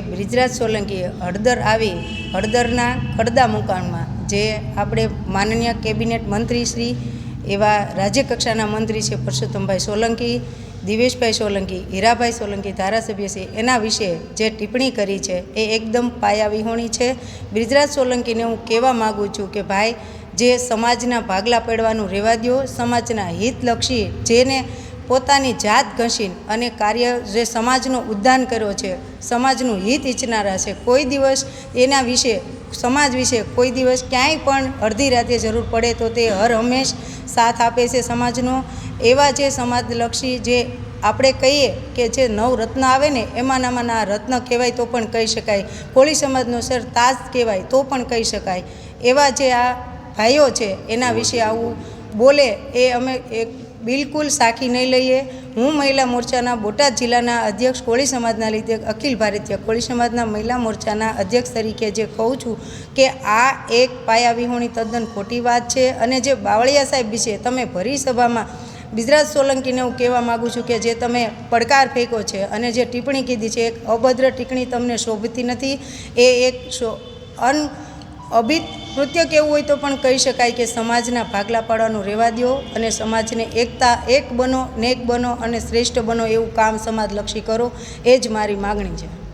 બ્રિજરાજ સોલંકી હળદર આવી હળદરના કડદા મુકાણમાં જે આપણે માનનીય કેબિનેટ મંત્રી શ્રી એવા રાજ્યકક્ષાના મંત્રી છે પરસોત્તમભાઈ સોલંકી, દિવેશભાઈ સોલંકી, હીરાભાઈ સોલંકી, ધારાસભ્ય છે, એના વિશે જે ટિપ્પણી કરી છે એ એકદમ પાયા વિહોણી છે. બ્રિજરાજ સોલંકીને હું કહેવા માગું છું કે ભાઈ, જે સમાજના ભાગલા પડવાનું રહેવા દો સમાજના હિતલક્ષી જેને પોતાની જાત ઘસી અને કાર્ય જે સમાજનો ઉદ્ધાન કર્યો છે, સમાજનું હિત ઈચ્છનારા છે, કોઈ દિવસ એના વિશે, સમાજ વિશે કોઈ દિવસ ક્યાંય પણ અડધી રાતે જરૂર પડે તો તે હર હંમેશ સાથ આપે છે સમાજનો. એવા જે સમાજલક્ષી જે આપણે કહીએ કે જે નવ રત્ન આવે ને, એમાંનામાં ના રત્ન કહેવાય તો પણ કહી શકાય. કોળી સમાજનો સર તાજ કહેવાય તો પણ કહી શકાય. એવા જે આ ભાઈઓ છે, એના વિશે આવું બોલે, એ અમે એક બિલકુલ સાખી નહીં લઈએ. હું મહિલા મોરચાના બોટાદ જિલ્લાના અધ્યક્ષ કોળી સમાજના લીધે અખિલ ભારતીય કોળી સમાજના મહિલા મોરચાના અધ્યક્ષ તરીકે જે કહું છું કે આ એક પાયાવિહોણી તદ્દન ખોટી વાત છે અને જે બાવળિયા સાહેબ વિશે તમે ભરી સભામાં બિજરાજ સોલંકીને હું કહેવા માગું છું કે જે તમે પડકાર ફેંકો છે અને જે ટિપ્પણી કીધી છે, એક અભદ્ર ટિપ્પણી તમને શોભતી નથી, એ એક અન અભિત કૃત્ય કેવું હોય તો પણ કહી શકાય કે સમાજના ભાગલા પાડવાનું રહેવા દો અને સમાજને એકતા, એક બનો, નેક બનો અને શ્રેષ્ઠ બનો એવું કામ સમાજલક્ષી કરો, એ જ મારી માગણી છે.